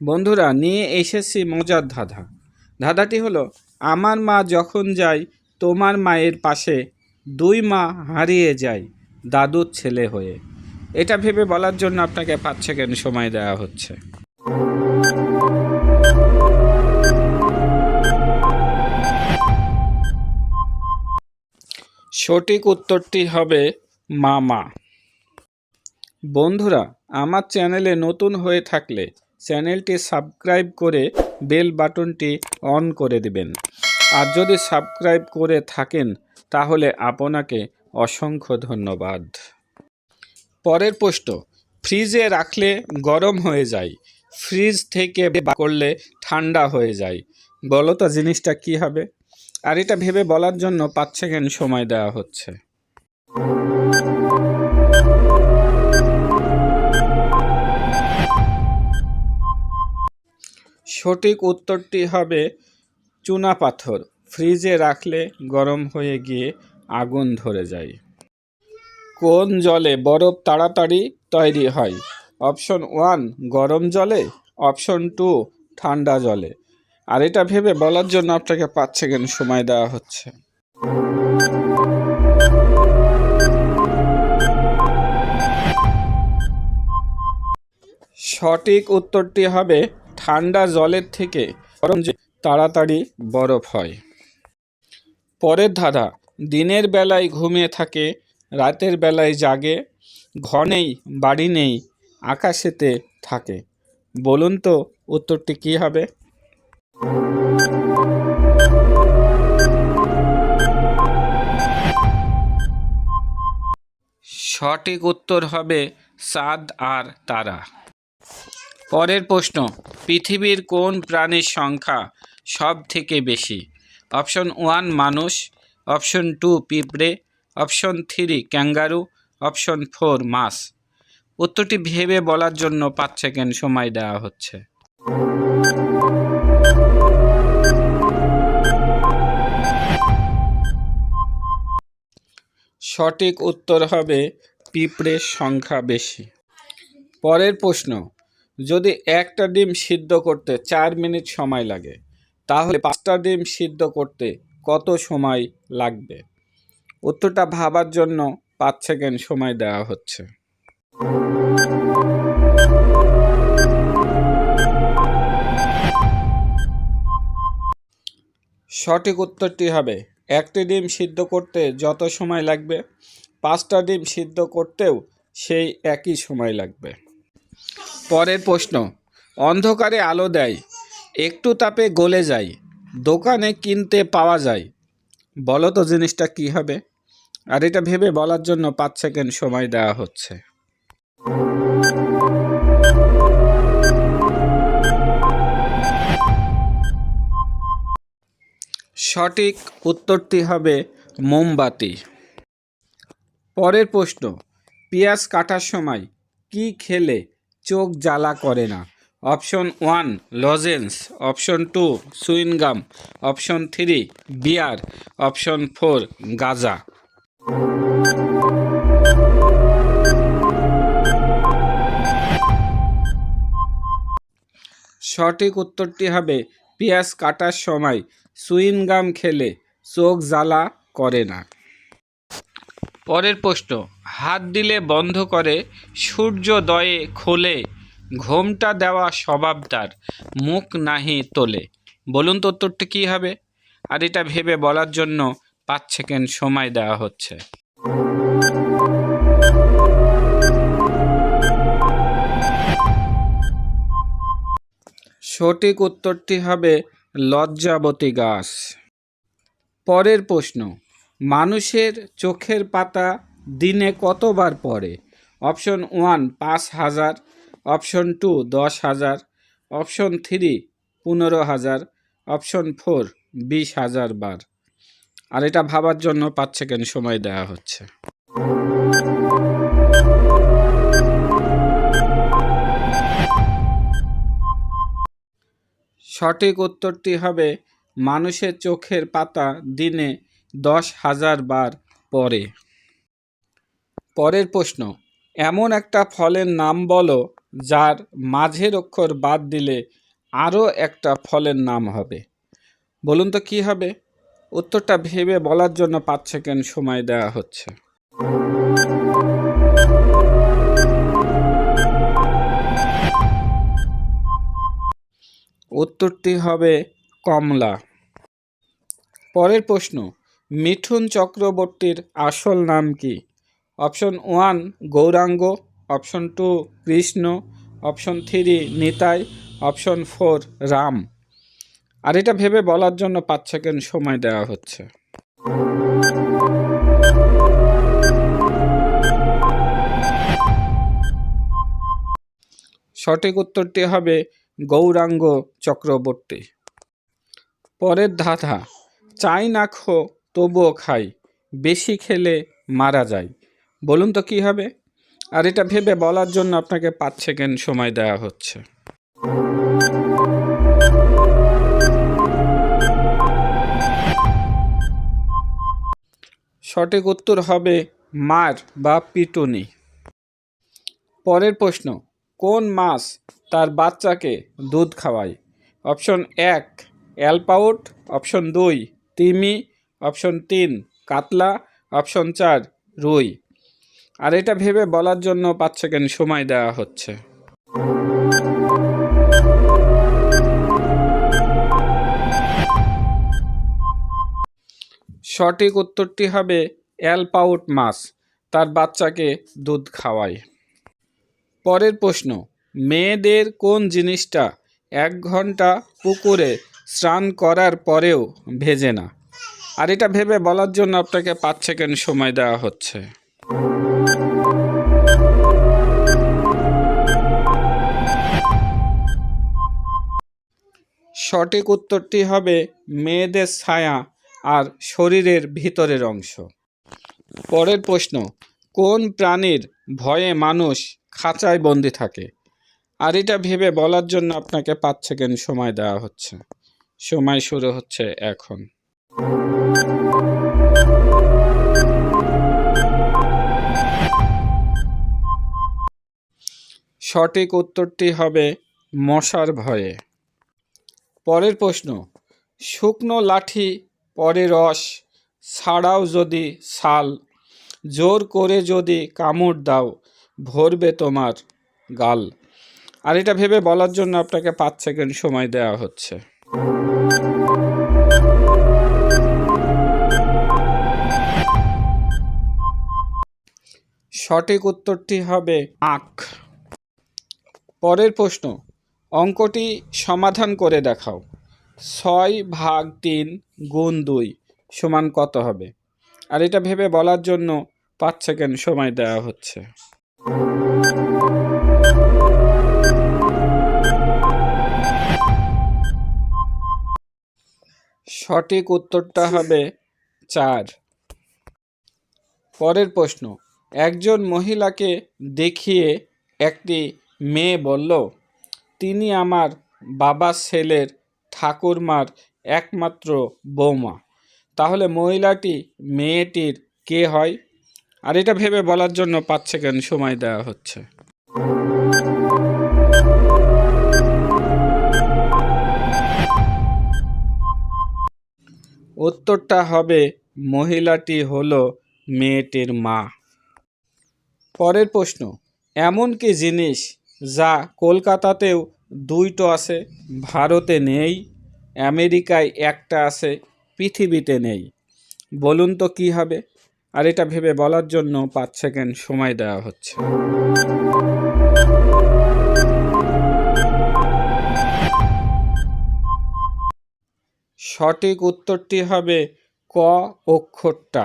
বন্ধুরা, নিয়ে এসেছি মজার ধাঁধা। ধাঁধাটি হলো, আমার মা যখন যায়, তোমার মায়ের পাশে দুই মা হারিয়ে যায় দাদুর ছেলে হয়ে। এটা ভেবে বলার জন্য আপনাকে পাঁচ সেকেন্ড সময় দেওয়া হচ্ছে। সঠিক উত্তরটি হবে মামা। বন্ধুরা, আমার চ্যানেলে নতুন হয়ে থাকলে চ্যানেলটি সাবস্ক্রাইব করে বেল বাটনটি অন করে দিবেন। আর যদি সাবস্ক্রাইব করে থাকেন, তাহলে আপনাকে অসংখ্য ধন্যবাদ। পরের প্রশ্ন, ফ্রিজে রাখলে গরম হয়ে যায়, ফ্রিজ থেকে করলে ঠান্ডা হয়ে যায়, বলো তো জিনিসটা কি হবে? আর এটা ভেবে বলার জন্য পাঁচ সেকেন্ড সময় দেওয়া হচ্ছে। সঠিক উত্তরটি হবে চুনা পাথর। ফ্রিজে রাখলে গরম হয়ে গিয়ে আগুন ধরে যায়। কোন জলে বরফ তাড়াতাড়ি তৈরি হয়? অপশন ওয়ান, গরম জলে। অপশন টু, ঠান্ডা জলে। আর এটা ভেবে বলার জন্য আপনাকে পাঁচ সেকেন্ড সময় দেওয়া হচ্ছে। সঠিক উত্তরটি হবে ঠান্ডা জলের থেকে গরম তাড়াতাড়ি বরফ হয়। পরের ধাঁধা, দিনের বেলায় ঘুমিয়ে থাকে, রাতের বেলায় জাগে, ঘর নেই, বাড়ি নেই, আকাশেতে থাকে। বলুন তো, উত্তরটি কী হবে? সঠিক উত্তর হবে চাঁদ আর তারা। পরের প্রশ্ন, পৃথিবীর কোন প্রাণীর সংখ্যা সব থেকে বেশি? অপশন ওয়ান মানুষ, অপশন টু পিঁপড়ে, option three kangaroo, option four মাস উত্তরটি ভেবে বলার জন্য পাঁচ সেকেন্ড সময় দেওয়া হচ্ছে। সঠিক উত্তর হবে পিঁপড়ের সংখ্যা বেশি। পরের প্রশ্ন যদি একটা ডিম সিদ্ধ করতে চার মিনিট সময় লাগে, তাহলে পাঁচটা ডিম সিদ্ধ করতে কত সময় লাগবে? উত্তরটা ভাবার জন্য পাঁচ সেকেন্ড সময় দেওয়া হচ্ছে। সঠিক উত্তরটি হবে, একটি ডিম সিদ্ধ করতে যত সময় লাগবে, পাঁচটা ডিম সিদ্ধ করতেও সেই একই সময় লাগবে। পরের প্রশ্ন, অন্ধকারে আলো দেয়, একটু তাপে গলে যায়, দোকানে কিনতে পাওয়া যায়। বলো তো জিনিসটা কি হবে? আর এটা ভেবে বলার জন্য পাঁচ সেকেন্ড সময় দেওয়া হচ্ছে। সঠিক উত্তরটি হবে মোমবাতি। পরের প্রশ্ন, পেঁয়াজ কাটার সময় কি খেলে চোখ জ্বালা করে না। Option one, lozenges. Option two সুইনগাম option three, beer. Option four, ganja. সঠিক উত্তরটি হবে, পেঁয়াজ কাটার সময় সুইনগাম খেলে চোখ জ্বালা করে না। পরের প্রশ্ন, হাত দিলে বন্ধ করে সূর্যোদয়ে খোলে, ঘোমটা দেওয়া স্বভাব তার, মুখ নাহি তোলে। বলুন তো উত্তরটি কী হবে? আর এটা ভেবে বলার জন্য পাঁচ সেকেন্ড সময় দেওয়া হচ্ছে। সঠিক উত্তরটি হবে লজ্জাবতী গাছ। পরের প্রশ্ন মানুষের চোখের পাতা দিনে কতবার পড়ে? অপশন ওয়ান, পাঁচ হাজার। অপশন টু, দশ হাজার। অপশন থ্রি, পনেরো হাজার। অপশন ফোর, বিশ হাজার বার। আর এটা ভাবার জন্য পাঁচ সেকেন্ড সময় দেওয়া হচ্ছে। সঠিক উত্তরটি হবে, মানুষের চোখের পাতা দিনে দশ হাজার বার পরে। পরের প্রশ্ন, এমন একটা ফলের নাম বলো যার মাঝের অক্ষর বাদ দিলে আরও একটা ফলের নাম হবে। বলুন তো কি হবে? উত্তরটা ভেবে বলার জন্য পাঁচ সেকেন্ড সময় দেওয়া হচ্ছে। উত্তরটি হবে কমলা। পরের প্রশ্ন মিঠুন চক্রবর্তীর আসল নাম কি? Option one Gauranga, option two Krishna, option three Nitai, option four Ram. আর এটা ভেবে বলার জন্য পাঁচ সেকেন্ড সময় দেওয়া হচ্ছে। সঠিক উত্তরটি হবে গৌরাঙ্গ চক্রবর্তী। পরের ধাঁধা, চাই না খো তবুও খাই, বেশি খেলে মারা যায়। বলুন তো কি হবে? আর এটা ভেবে বলার জন্য আপনাকে পাঁচ সেকেন্ড সময় দেওয়া হচ্ছে। সঠিক উত্তর হবে মার বা পিটুনি। পরের প্রশ্ন, কোন মাছ তার বাচ্চাকে দুধ খাওয়ায়? অপশন এক, অ্যালপাউট। অপশন দুই, তিমি অপশন তিন, কাতলা। অপশন চার, রুই। আর এটা ভেবে বলার জন্য পাঁচ সেকেন্ড সময় দেওয়া হচ্ছে। সঠিক উত্তরটি হবে অ্যালপাউট মাছ, তার বাচ্চাকে দুধ খাওয়ায়। পরের প্রশ্ন, মেয়েদের কোন জিনিসটা এক ঘণ্টা পুকুরে স্নান করার পরেও ভেজে না? আর এটা ভেবে বলার জন্য আপনাকে পাঁচ সেকেন্ড সময় দেওয়া হচ্ছে। সঠিক উত্তরটি হবে মেয়েদের ছায়া আর শরীরের ভিতরের অংশ। পরের প্রশ্ন, কোন প্রাণীর ভয়ে মানুষ খাঁচায় বন্দি থাকে? আর এটা ভেবে বলার জন্য আপনাকে পাঁচ সেকেন্ড সময় দেওয়া হচ্ছে। সময় শুরু হচ্ছে এখন। সঠিক উত্তরটি হবে মশার ভয়ে। পরের প্রশ্ন, শুকনো লাঠি পরে রস, ছাড়াও যদি শাল জোর করে যদি কামড় দাও, ভরবে তোমার গাল। আর এটা ভেবে বলার জন্য আপনাকে পাঁচ সেকেন্ড সময় দেওয়া হচ্ছে। সঠিক উত্তরটি হবে আখ। পরের প্রশ্ন, অঙ্কটি সমাধান করে দেখাও। ছয় ভাগ তিন গুণ দুই সমান কত হবে? আর এটা ভেবে বলার জন্য পাঁচ সেকেন্ড সময় দেওয়া হচ্ছে। সঠিক উত্তরটা হবে চার। পরের প্রশ্ন একজন মহিলাকে দেখিয়ে একটি মেয়ে বলল, তিনি আমার বাবা ছেলের ঠাকুরমার একমাত্র বৌমা। তাহলে মহিলাটি, মেয়েটির কে হয়? আর এটা ভেবে বলার জন্য পাঁচ সেকেন্ড সময় দেওয়া হচ্ছে। উত্তরটা হবে, মহিলাটি হলো মেয়েটির মা। পরের প্রশ্ন, এমন কি জিনিস যা কলকাতাতেও দুইটো আছে, ভারতে নেই, আমেরিকায় একটা আছে, পৃথিবীতে নেই? বলুন তো কি হবে? আর এটা ভেবে বলার জন্য পাঁচ সেকেন্ড সময় দেওয়া হচ্ছে। সঠিক উত্তরটি হবে ক অক্ষরটা।